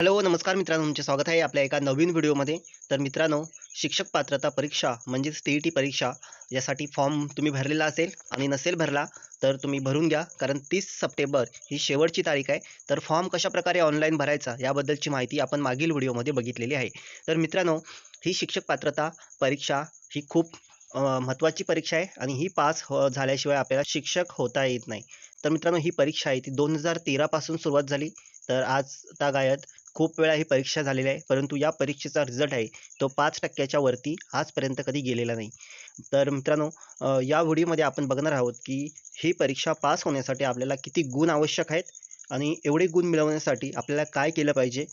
Hello नमस्कार मित्रांनो तुमचे स्वागत आहे आपल्या एका नवीन व्हिडिओमध्ये. तर मित्रांनो शिक्षक पात्रता परीक्षा म्हणजेच टी ई टी परीक्षा यासाठी फॉर्म तुम्ही भरलेला असेल आणि नसेल भरला तर तुम्ही भरून घ्या. कारण तीस सप्टेंबर ही शेवटची तारीख आहे. तर फॉर्म कशाप्रकारे ऑनलाईन भरायचा याबद्दलची माहिती आपण मागील व्हिडिओमध्ये बघितलेली आहे. तर मित्रांनो ही शिक्षक पात्रता परीक्षा ही खूप महत्त्वाची परीक्षा आहे आणि ही पास हो झाल्याशिवाय आपल्याला शिक्षक होता येत नाही. तर मित्रांनो ही परीक्षा आहे ती दोन हजार तेरापासून सुरुवात झाली. तर आज तागायत खूप वेळा ही परीक्षा झालेली आहे परंतु या परीक्षेचा रिझल्ट आहे तो पाच टक्क्याच्या वरती आजपर्यंत कधी गेलेला नाही. तर मित्रांनो या व्हिडिओमध्ये आपण बघणार आहोत की ही परीक्षा पास होण्यासाठी आपल्याला किती गुण आवश्यक आहेत आणि एवढे गुण मिळवण्यासाठी आपल्याला काय केलं पाहिजे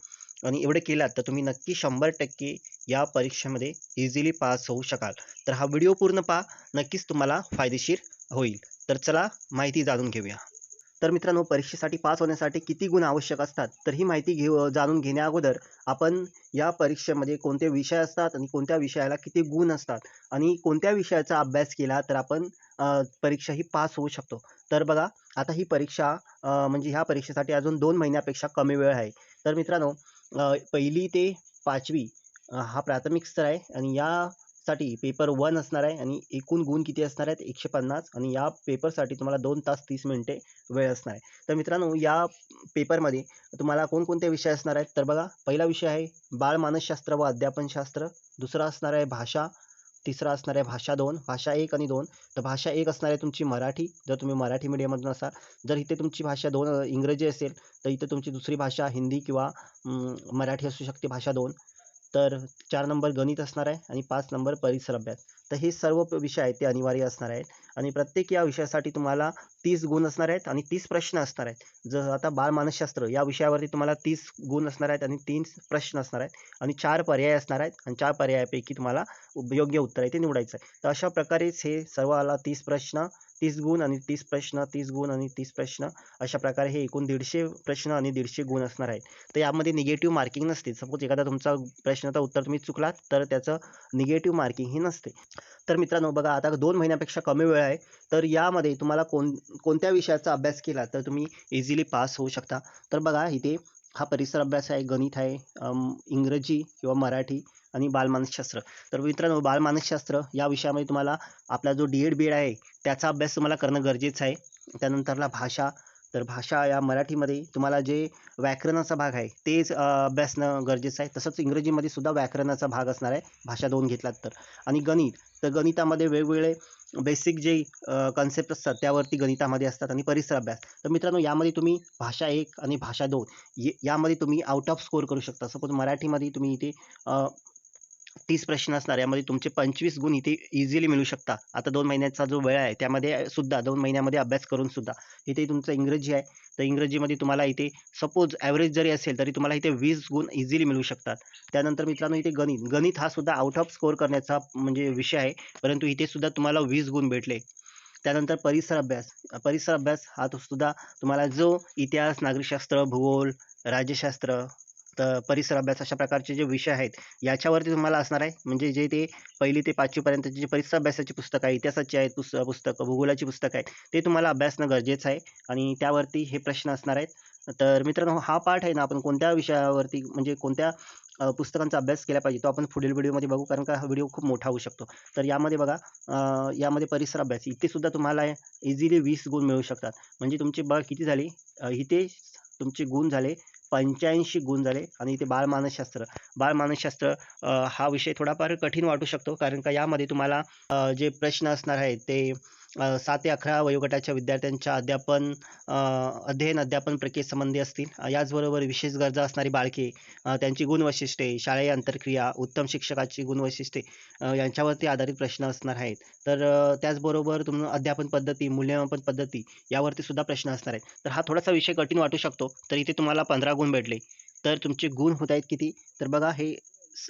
आणि एवढे केलात तर तुम्ही नक्की शंभर टक्के या परीक्षेमध्ये इझिली पास होऊ शकाल. तर हा व्हिडिओ पूर्ण पहा नक्कीच तुम्हाला फायदेशीर होईल. तर चला माहिती जाणून घेऊया. तर मित्रांनो परीक्षेसाठी पास होण्यासाठी किती गुण आवश्यक असतात तर ही माहिती घेऊ जाणून घेण्या अगोदर आपण या परीक्षेमध्ये कोणते विषय असतात आणि कोणत्या विषयाला किती गुण असतात आणि कोणत्या विषयाचा अभ्यास केला तर आपण परीक्षा ही पास होऊ शकतो. तर बघा आता ही परीक्षा म्हणजे ह्या परीक्षेसाठी अजून दोन महिन्यापेक्षा कमी वेळ आहे. तर मित्रांनो पहिली ते पाचवी हा प्राथमिक स्तर आहे आणि या साठी पेपर वन असणार आहे आणि एकूण गुण किती असणार आहेत? एकशे पन्नास. आणि या पेपरसाठी तुम्हाला दोन तास तीस मिनिटे वेळ असणार आहे. तर मित्रांनो या पेपरमध्ये तुम्हाला कोणकोणते विषय असणार आहेत? तर बघा पहिला विषय आहे बाळ मानसशास्त्र व अध्यापनशास्त्र. दुसरा असणार आहे भाषा. तिसरा असणार आहे भाषा दोन. भाषा एक आणि दोन. तर भाषा एक असणार आहे तुमची मराठी. जर तुम्ही मराठी मीडियममधून असाल जर इथे तुमची भाषा दोन इंग्रजी असेल तर इथे तुमची दुसरी भाषा हिंदी किंवा मराठी असू शकते भाषा दोन. तर चार नंबर गणित असणार आहे आणि पाच नंबर परिसर अभ्यास. तर हे सर्व विषय आहेत ते अनिवार्य असणार आहेत. आणि प्रत्येक या विषयासाठी तुम्हाला तीस गुण असणार आहेत आणि तीस प्रश्न असणार आहेत. जर आता बालमानसशास्त्र या विषयावरती तुम्हाला तीस गुण असणार आहेत आणि तीन प्रश्न असणार आहेत. आणि चार पर्याय असणार आहेत आणि चार पर्यायापैकी तुम्हाला योग्य उत्तर आहे ते निवडायचं आहे. तर अशा प्रकारेच हे सर्वाला तीस प्रश्न तीस गुण आणि तीस प्रश्न तीस गुण आणि तीस प्रश्न अशा प्रकारे हे एकूण दीडशे प्रश्न आणि दीडशे गुण असणार आहेत. तर यामध्ये निगेटिव्ह मार्किंग नसते. सपोज एखादा तुमचा प्रश्नाचं उत्तर तुम्ही चुकलात तर त्याचं निगेटिव्ह मार्किंग ही नसते. तर मित्रांनो बघा आता दोन महिन्यापेक्षा कमी वेळ आहे. तर यामध्ये तुम्हाला कोण कोणत्या विषयाचा अभ्यास केला तर तुम्ही इझिली पास होऊ शकता. तर बघा इथे हा परिसर अभ्यास आहे गणित आहे इंग्रजी किंवा मराठी. आणि बालमानसशास्त्र तर मित्रांनो बालमानसशास्त्र या विषयामध्ये तुम्हाला आपला जो डी एड बी एड आहे त्याचा अभ्यास तुम्हाला करणं गरजेचं आहे. त्यानंतरला भाषा. तर भाषा या मराठीमध्ये तुम्हाला जे व्याकरणाचा भाग आहे तेच अभ्यासणं गरजेचं आहे. तसंच इंग्रजीमध्ये सुद्धा व्याकरणाचा भाग असणार आहे भाषा दोन घेतलात तर. आणि गणित. तर गणितामध्ये वेगवेगळे बेसिक जे कन्सेप्ट असतात त्यावरती गणितामध्ये असतात आणि परिसर अभ्यास. तर मित्रांनो यामध्ये तुम्ही भाषा एक आणि भाषा दोन ये यामध्ये तुम्ही आउट ऑफ स्कोअर करू शकता. सपोज मराठीमध्ये तुम्ही इथे तीस प्रश्न असणार यामध्ये तुमचे पंचवीस गुण इथे इझिली मिळू शकता आता दोन महिन्याचा जो वेळ आहे त्यामध्ये सुद्धा दोन महिन्यामध्ये अभ्यास करून सुद्धा. इथे तुमचं इंग्रजी आहे तर इंग्रजीमध्ये तुम्हाला इथे सपोज ॲव्हरेज जरी असेल तरी तुम्हाला इथे वीस गुण इझिली मिळू शकतात. त्यानंतर मित्रांनो इथे गणित. गणित हा सुद्धा आउट ऑफ स्कोअर करण्याचा म्हणजे विषय आहे परंतु इथे सुद्धा तुम्हाला वीस गुण भेटले. त्यानंतर परिसर अभ्यास. परिसर अभ्यास हा तो सुद्धा तुम्हाला जो इतिहास नागरिकशास्त्र भूगोल राज्यशास्त्र तर परिसर अभ्यास अशा प्रकारचे जे विषय आहेत याच्यावरती तुम्हाला असणार आहे. म्हणजे जे ते पहिली ते पाचवीपर्यंतचे जे परिसर अभ्यासाची पुस्तकं आहे इतिहासाची आहेत पुस्त पुस्तकं भूगोलाची पुस्तकं आहेत ते तुम्हाला अभ्यासणं गरजेचं आहे. आणि त्यावरती हे प्रश्न असणार आहेत. तर मित्रांनो हा पाठ आहे ना आपण कोणत्या विषयावरती म्हणजे कोणत्या पुस्तकांचा अभ्यास केला पाहिजे तो आपण पुढील व्हिडिओमध्ये बघू कारण का हा व्हिडिओ खूप मोठा होऊ शकतो. तर यामध्ये बघा यामध्ये परिसर अभ्यास इथेसुद्धा तुम्हाला इझिली वीस गुण मिळू शकतात. म्हणजे तुमची बघा किती झाली? इथे तुमचे गुण झाले पंच्याऐंशी गुण झाले आणि इथे बालमानसशास्त्र बालमानसशास्त्र हा विषय थोडाफार कठीण वाटू शकतो. कारण का यामध्ये तुम्हाला जे प्रश्न असणार आहेत ते सात ते अकरा वयोगटाच्या विद्यार्थ्यांच्या अध्यापन अध्ययन अध्यापन प्रक्रियेसंबंधी असतील. याचबरोबर विशेष गरजा असणारी बाळके त्यांची गुणवैशिष्ट्ये शालेय आंतरक्रिया उत्तम शिक्षकाची गुणवैशिष्ट्ये यांच्यावरती आधारित प्रश्न असणार आहेत. तर त्याचबरोबर तुम अध्यापन पद्धती मूल्यमापन पद्धती यावरती सुद्धा प्रश्न असणार आहेत. तर हा थोडासा विषय कठीण वाटू शकतो तर इथे तुम्हाला पंधरा गुण भेटले. तर तुमचे गुण होत आहेत किती? तर बघा हे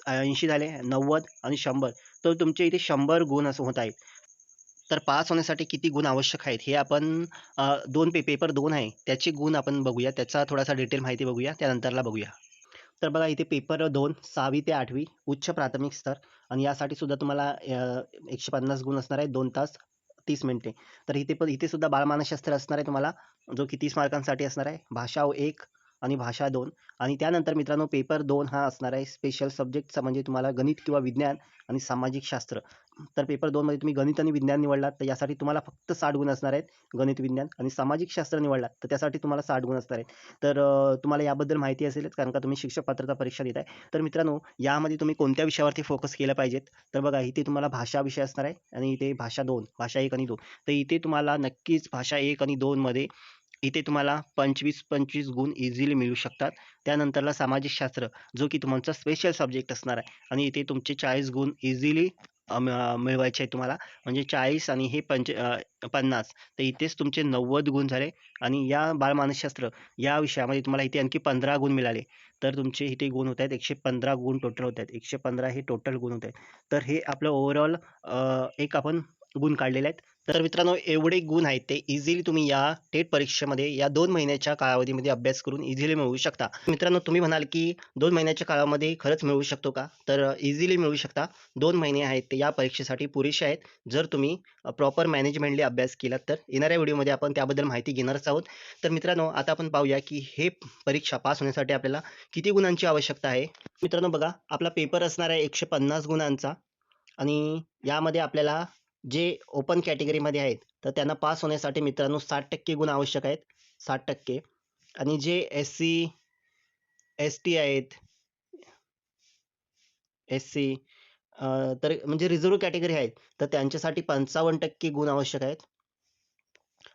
ऐंशी झाले नव्वद आणि शंभर. तर तुमचे इथे शंभर गुण असं होत आहेत. तर पास होण्यासाठी किती गुण आवश्यक आहेत? हे आपण दोन पे पेपर दोन आहे. त्याचे गुण आपण बघूया. त्याचा थोडासा डिटेल माहिती बघूया. त्यानंतरला बघूया. तर बघा इथे पेपर दोन सहावी ते आठवी उच्च प्राथमिक स्तर. आणि यासाठी सुद्धा तुम्हाला एकशे पन्नास गुण असणार आहे दोन तास तीस मिनिटे. तर इथे पण इथे सुद्धा बालमानसशास्त्र असणार आहे तुम्हाला. जो की तीस मार्कांसाठी असणार आहे. भाषा एक आणि भाषा दोन. आणि त्यानंतर मित्रांनो पेपर दोन हा असणार आहे. स्पेशल सब्जेक्टचा म्हणजे तुम्हाला गणित किंवा विज्ञान आणि सामाजिक शास्त्र. तर पेपर दोनमध्ये तुम्ही गणित आणि विज्ञान निवडलात तर यासाठी तुम्हाला फक्त साठ गुण असणार आहेत. गणित विज्ञान आणि सामाजिक शास्त्र निवडलात तर त्यासाठी तुम्हाला साठ गुण असणार आहेत. तर तुम्हाला याबद्दल माहिती असेलच कारण का तुम्ही शिक्षक पात्रता परीक्षा देत आहे तर मित्रांनो यामध्ये तुम्ही कोणत्या विषयावरती फोकस केलं पाहिजेत? तर बघा इथे तुम्हाला भाषा विषय असणार आहे. आणि इथे भाषा दोन भाषा एक आणि दोन. तर इथे तुम्हाला नक्कीच भाषा एक आणि दोनमध्ये इथे तुम्हाला पंचवीस पंचवीस गुण इझिली मिळू शकतात. त्यानंतरला सामाजिक शास्त्र जो की तुमचा स्पेशल सब्जेक्ट असणार आहे. आणि इथे तुमचे चाळीस गुण इझिली मिळवायचे आहे तुम्हाला. म्हणजे चाळीस आणि हे पंच पन्नास. तर इथेच तुमचे नव्वद गुण झाले. आणि या बालमानसशास्त्र या विषयामध्ये तुम्हाला इथे आणखी पंधरा गुण मिळाले. तर तुमचे इथे गुण होत आहेत. एकशे पंधरा गुण टोटल होत आहेत. एकशे पंधरा हे टोटल गुण होत आहेत. तर हे आपलं ओव्हरऑल एक आपण गुण काढलेले आहेत. तर मित्रांनो एवढे गुण आहेत ते इझिली तुम्ही या टेट परीक्षेमध्ये या दोन महिन्याच्या कालावधीमध्ये अभ्यास करून इझिली मिळवू शकता. मित्रांनो तुम्ही म्हणाल की दोन महिन्याच्या काळामध्ये खरंच मिळवू शकतो का? तर इझिली मिळवू शकता. दोन महिने आहेत ते या परीक्षेसाठी पुरेसे आहेत. जर तुम्ही प्रॉपर मॅनेजमेंटली अभ्यास केलात तर येणाऱ्या व्हिडिओमध्ये आपण त्याबद्दल माहिती घेणारच आहोत. तर मित्रांनो आता आपण पाहूया की हे परीक्षा पास होण्यासाठी आपल्याला किती गुणांची आवश्यकता आहे? मित्रांनो बघा आपला पेपर असणार आहे एकशे पन्नास गुणांचा आणि यामध्ये आपल्याला जे ओपन कॅटेगरीमध्ये आहेत तर त्यांना पास होण्यासाठी मित्रांनो साठ टक्के गुण आवश्यक आहेत. साठ टक्के. आणि जे एस सी एस टी आहेत एस सी तर म्हणजे रिझर्व्ह कॅटेगरी आहेत तर त्यांच्यासाठी पंचावन्न टक्के गुण आवश्यक आहेत.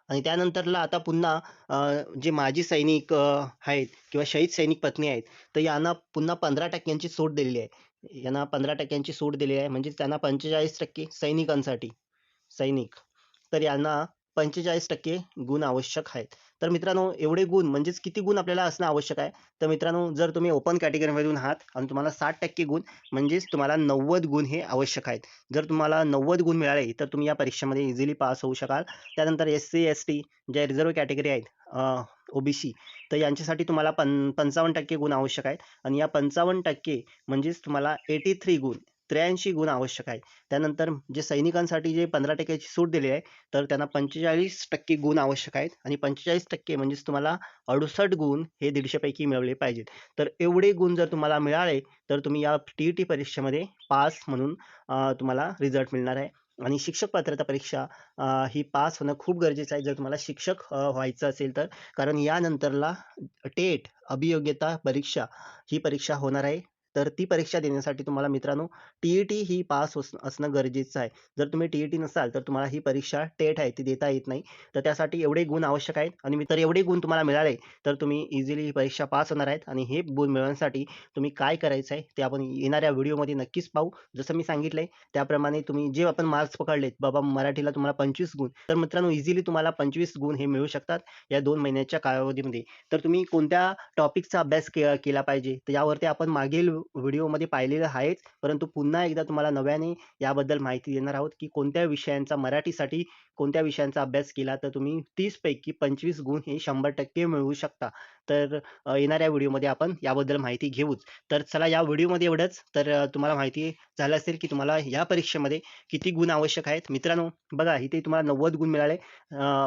आणि त्यानंतरला आता पुन्हा जे माजी सैनिक आहेत किंवा शहीद सैनिक पत्नी आहेत तर यांना पुन्हा पंधरा टक्क्यांची सूट दिलेली आहे. यांना पंधरा टक्क्यांची सूट दिलेली आहे म्हणजे त्यांना पंचेचाळीस टक्के सैनिकांसाठी. सैनिक तर यांना पंचेचाळीस टक्के गुण आवश्यक आहेत. तर मित्रांनो एवढे गुण म्हणजेच किती गुण आपल्याला असणं आवश्यक आहे? तर मित्रांनो जर तुम्ही ओपन कॅटेगरीमधून आहात आणि तुम्हाला साठ टक्के गुण म्हणजेच तुम्हाला नव्वद गुण हे आवश्यक आहेत. जर तुम्हाला नव्वद गुण मिळाले तर तुम्ही या परीक्षेमध्ये इझिली पास होऊ शकाल. त्यानंतर एस सी एस टी ज्या रिझर्व्ह कॅटेगरी आहेत ओबीसी तर यांच्यासाठी तुम्हाला पं पंचावन्न टक्के गुण आवश्यक आहेत. आणि या पंचावन्न टक्के म्हणजेच तुम्हाला एटी थ्री गुण त्र्याऐंशी गुण आवश्यक आहे. त्यानंतर जे सैनिकांसाठी जे पंधरा टक्क्याची सूट दिली आहे तर त्यांना पंचेचाळीस टक्के गुण आवश्यक आहेत आणि पंचेचाळीस टक्के म्हणजेच तुम्हाला अडुसष्ट गुण हे दीडशेपैकी मिळवले पाहिजेत. तर एवढे गुण जर तुम्हाला मिळाले तर तुम्ही या टी ई टी परीक्षेमध्ये पास म्हणून तुम्हाला रिझल्ट मिळणार आहे. आणि शिक्षक पात्रता परीक्षा ही पास होणं खूप गरजेचं आहे. जर तुम्हाला शिक्षक व्हायचं असेल तर. कारण यानंतरला टेट अभियोग्यता परीक्षा ही परीक्षा होणार आहे. तर ती परीक्षा देण्यासाठी तुम्हाला मित्रांनो टी ई टी ही पास असणं गरजेचं आहे. जर तुम्ही टी ई टी नसाल तर तुम्हाला ही परीक्षा टेट आहे ती देता येत नाही. तर त्यासाठी एवढे गुण आवश्यक आहेत आणि मी- तर एवढे गुण तुम्हाला मिळाले तर तुम्ही इझिली ही परीक्षा पास होणार आहेत आणि हे गुण मिळवण्यासाठी तुम्ही काय करायचं आहे ते आपण येणाऱ्या व्हिडिओमध्ये नक्कीच पाहू. जसं मी सांगितलंय त्याप्रमाणे तुम्ही जे आपण मार्क्स पकडलेत बाबा मराठीला तुम्हाला पंचवीस गुण तर मित्रांनो इझिली तुम्हाला पंचवीस गुण हे मिळू शकतात या दोन महिन्याच्या कालावधीमध्ये. तर तुम्ही कोणत्या टॉपिकचा अभ्यास के केला पाहिजे तर यावरती आपण मागील व्हिडिओमध्ये पाहिलेलं आहेच. परंतु पुन्हा एकदा तुम्हाला नव्याने याबद्दल माहिती देणार आहोत की कोणत्या विषयांचा मराठीसाठी कोणत्या विषयांचा अभ्यास केला तर तुम्ही तीसपैकी पंचवीस गुण हे शंभर टक्के मिळवू शकता. तर येणाऱ्या व्हिडिओमध्ये आपण याबद्दल माहिती घेऊच. तर चला या व्हिडिओमध्ये एवढंच. तर तुम्हाला माहिती झालं असेल की तुम्हाला या परीक्षेमध्ये किती गुण आवश्यक आहेत. मित्रांनो बघा इथे तुम्हाला नव्वद गुण मिळाले.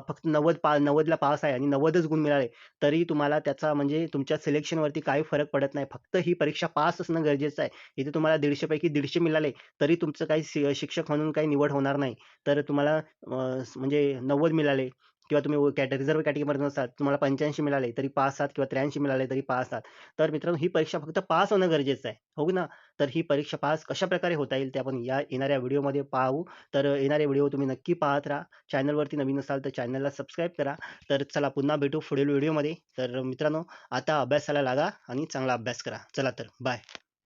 फक्त नव्वद पा नव्वदला पास आहे आणि नव्वदच गुण मिळाले. तरी तुम्हाला त्याचा म्हणजे तुमच्या सिलेक्शनवरती काही फरक पडत नाही. फक्त ही परीक्षा पास असणं गरजेचं आहे. इथे तुम्हाला दीडशे पैकी दीडशे मिळाले तरी तुमचं काही शिक्षक म्हणून काही निवड होणार नाही. तर तुम्हाला म्हणजे नव्वद मिळाले. किंवा तुम्ही कॅटे रिझर्व्ह कॅटेगरीमध्ये नसाल तुम्हाला पंच्याऐंशी मिळाले तरी पास आहात किंवा त्र्याऐंशी मिळाले तरी पास आहात तर मित्रांनो ही परीक्षा फक्त पास होणं गरजेचं आहे. हो ना? तर ही परीक्षा पास कशा प्रकारे होता येईल ते आपण या येणाऱ्या व्हिडिओमध्ये पाहू. तर येणारे व्हिडिओ तुम्ही नक्की पाहत राहा. चॅनलवरती नवीन असाल तर चॅनलला सबस्क्राईब करा. तर चला पुन्हा भेटू पुढील व्हिडिओमध्ये. तर मित्रांनो आता अभ्यासाला लागा आणि चांगला अभ्यास करा. चला तर बाय